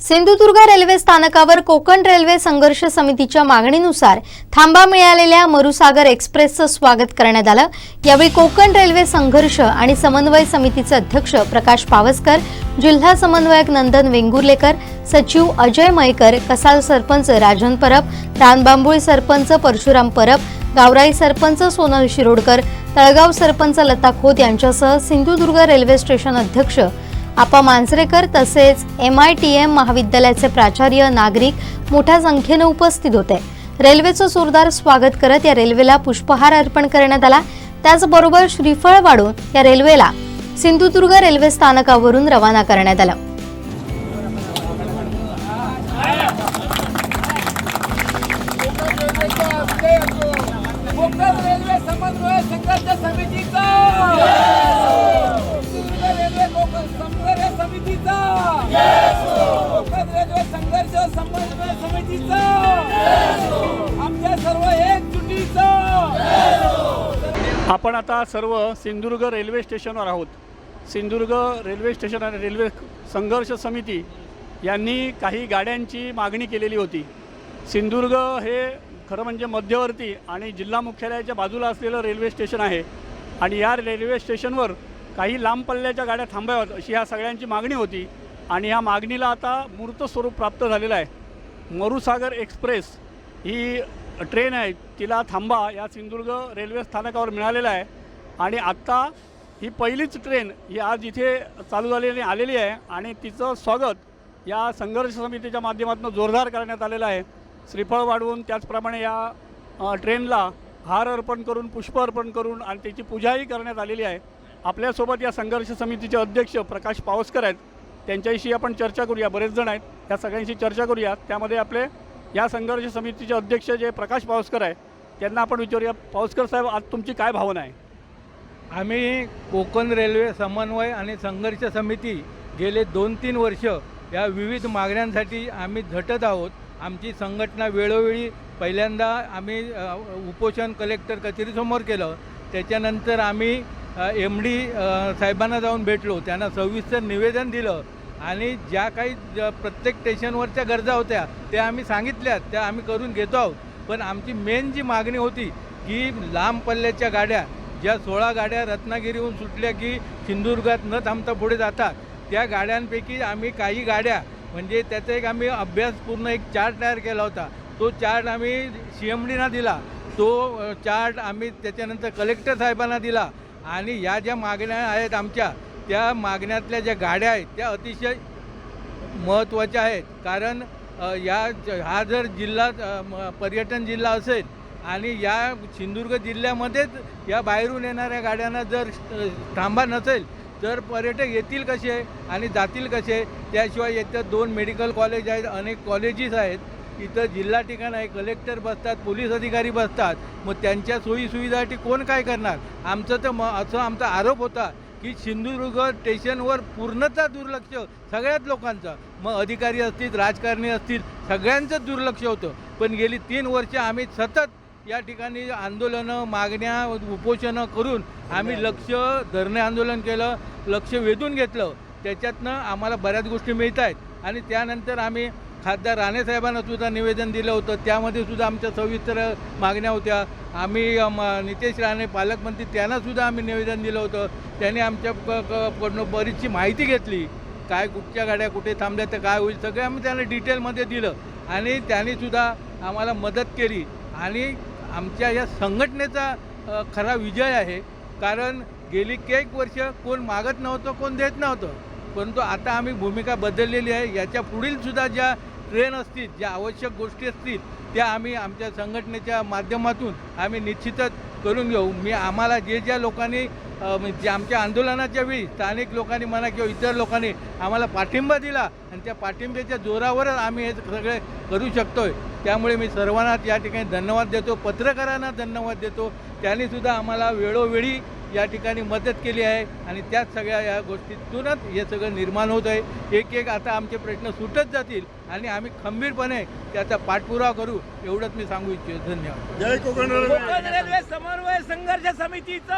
Sindhudurg railway स्थानकावर Konkan railway संघर्ष समितीच्या मागणीनुसार थांबा मिळालेल्या मरुसागर एक्सप्रेसचं स्वागत करण्यात आलं. यावेळी कोकण रेल्वे संघर्ष आणि समन्वय समितीचे अध्यक्ष प्रकाश पावसकर जिल्हा समन्वयक नंदन वेंगुर्लेकर सचिव अजय मयकर कसाल सरपंच राजन परब रानबांबुळी सरपंच परशुराम परब गावराई सरपंच सोनल शिरोडकर तळगाव सरपंच लता खोत यांच्यासह सिंधुदुर्ग रेल्वे स्टेशन अध्यक्ष आपा मांजरेकर तसेच एम आय टी एम महाविद्यालयाचे प्राचार्य नागरिक मोठ्या संख्येनं उपस्थित होते. रेल्वेचं जोरदार स्वागत करत या रेल्वेला पुष्पहार अर्पण करण्यात आला. त्याचबरोबर श्रीफळ वाढून या रेल्वेला सिंधुदुर्ग रेल्वे स्थानकावरून रवाना करण्यात आलं. रेल्वे समन्वय संघर्ष समितीचा! समितीचा. रेल्वे संघर्ष समन्वय समितीचा. आमच्या सर्व एकजुटीचा. आपण आता सर्व सिंधुदुर्ग रेल्वे स्टेशनवर आहोत. सिंधुदुर्ग रेल्वे स्टेशन आणि रेल्वे संघर्ष समिती यांनी काही गाड्यांची मागणी केलेली होती. सिंधुदुर्ग हे खरं म्हणजे मध्यवर्ती आणि जिल्हा मुख्यालयाच्या बाजूला असलेलं रेल्वे स्टेशन आहे. आणि या रेल्वे स्टेशनवर काही लांब पल्ल्याच्या गाड्या थांबाव्यात अशी ह्या सगळ्यांची मागणी होती. आणि ह्या मागणीला आता मूर्त स्वरूप प्राप्त झालेलं आहे. मरुसागर एक्सप्रेस ही ट्रेन आहे तिला थांबा या सिंधुदुर्ग रेल्वे स्थानकावर मिळालेला आहे. आणि आत्ता ही पहिलीच ट्रेन ही आज इथे चालू झालेली आलेली आहे. आणि तिचं स्वागत या संघर्ष समितीच्या माध्यमातून जोरदार करण्यात आलेलं आहे. श्रीफळ वाढवून त्याचप्रमाणे या ट्रेनला हार अर्पण करून पुष्प अर्पण करून आणि त्याची पूजाही करण्यात आलेली आहे. आपल्यासोबत या संघर्ष समितीचे अध्यक्ष प्रकाश पावसकर आहेत. त्यांच्याशी आपण चर्चा करूया. बरेच जण आहेत. या सगळ्यांशी चर्चा करूया. त्यामध्ये आपले या संघर्ष समितीचे अध्यक्ष जे प्रकाश पावसकर आहे त्यांना आपण विचारूया. पावसकर साहेब आज तुमची काय भावना आहे? आम्ही कोकण रेल्वे समन्वय आणि संघर्ष समिती गेले दोन तीन वर्ष या विविध मागण्यांसाठी आम्ही झटत आहोत. आमची संघटना वेळोवेळी पहिल्यांदा आम्ही उपोषण कलेक्टर कचेरीसमोर केलं. त्याच्यानंतर आम्ही एम डी साहेबांना जाऊन भेटलो. त्यांना सविस्तर निवेदन दिलं आणि ज्या काही प्रत्येक स्टेशनवरच्या गरजा होत्या त्या आम्ही सांगितल्या त्या आम्ही करून घेतो आहोत. पण आमची मेन जी मागणी होती की लांब पल्ल्याच्या गाड्या ज्या सोळा गाड्या रत्नागिरीहून सुटल्या की सिंधुदुर्गात न थांबता पुढे जातात त्या गाड्यांपैकी आम्ही काही गाड्या म्हणजे त्याचा एक आम्ही अभ्यास पूर्ण एक चार्ट तयार केला होता. तो चार्ट आम्ही सी एम डीना दिला. तो चार्ट आम्ही त्याच्यानंतर कलेक्टर साहेबांना दिला. आणि या ज्या मागण्या आहेत आमच्या त्या मागण्यातल्या ज्या गाड्या आहेत त्या अतिशय महत्त्वाच्या आहेत. कारण या हा जर जिल्हा म- पर्यटन जिल्हा असेल आणि या सिंधुदुर्ग जिल्ह्यामध्येच या बाहेरून येणाऱ्या गाड्यांना जर थांबा नसेल तर पर्यटक येतील कसे आणि जातील कसे? त्याशिवाय येत्या दोन मेडिकल कॉलेज आहेत अनेक कॉलेजेस आहेत. इथं जिल्हा ठिकाण आहे कलेक्टर बसतात पोलीस अधिकारी बसतात. मग त्यांच्या सोयीसुविधासाठी कोण काय करणार? आमचं तर म असं आमचा आरोप होता की सिंधुदुर्ग स्टेशनवर पूर्णतः दुर्लक्ष सगळ्याच लोकांचं. मग अधिकारी असतील राजकारणी असतील सगळ्यांचंच दुर्लक्ष होतं. पण गेली तीन वर्ष आम्ही सतत या ठिकाणी आंदोलनं मागण्या उपोषणं करून आम्ही लक्ष धरणे आंदोलन केलं लक्ष वेधून घेतलं. त्याच्यातनं आम्हाला बऱ्याच गोष्टी मिळत आहेत आणि त्यानंतर आम्ही खासदार राणेसाहेबांना सुद्धा निवेदन दिलं होतं. त्यामध्ये सुद्धा आमच्या सविस्तर मागण्या होत्या. आम्ही नितेश राणे पालकमंत्री त्यांना सुद्धा आम्ही निवेदन दिलं होतं. त्यांनी आमच्या क- कडनं बरीचशी माहिती घेतली. काय कुठच्या गाड्या कुठे थांबल्या तर काय होईल सगळं आम्ही त्यांना डिटेलमध्ये दिलं. आणि त्यांनीसुद्धा आम्हाला मदत केली. आणि आमच्या या संघटनेचा खरा विजय आहे. कारण गेली कैक वर्ष कोण मागत नव्हतं कोण देत नव्हतं. परंतु आता आम्ही भूमिका बदललेली आहे. याच्या पुढील सुद्धा ज्या ट्रेन असतील ज्या आवश्यक गोष्टी असतील त्या आम्ही आमच्या संघटनेच्या माध्यमातून आम्ही निश्चितच करून घेऊ. मी आम्हाला जे ज्या लोकांनी म्हणजे जे आमच्या आंदोलनाच्या वेळी स्थानिक लोकांनी म्हणा किंवा इतर लोकांनी आम्हाला पाठिंबा दिला आणि त्या पाठिंब्याच्या जोरावरच आम्ही हे सगळे करू शकतोय. त्यामुळे मी सर्वांना या ठिकाणी धन्यवाद देतो. पत्रकारांना धन्यवाद देतो. त्यांनीसुद्धा आम्हाला वेळोवेळी या ठिकाणी मदत केली आहे आणि त्याच सगळ्या या गोष्टीतूनच हे सगळं निर्माण होत आहे. एक एक आता आमचे प्रश्न सुटत जातील आणि आम्ही खंबीरपणे त्याचा पाठपुरावा करू एवढंच मी सांगू इच्छितो. धन्यवाद. कोकण रेल्वे. समन्वय संघर्ष समितीचं.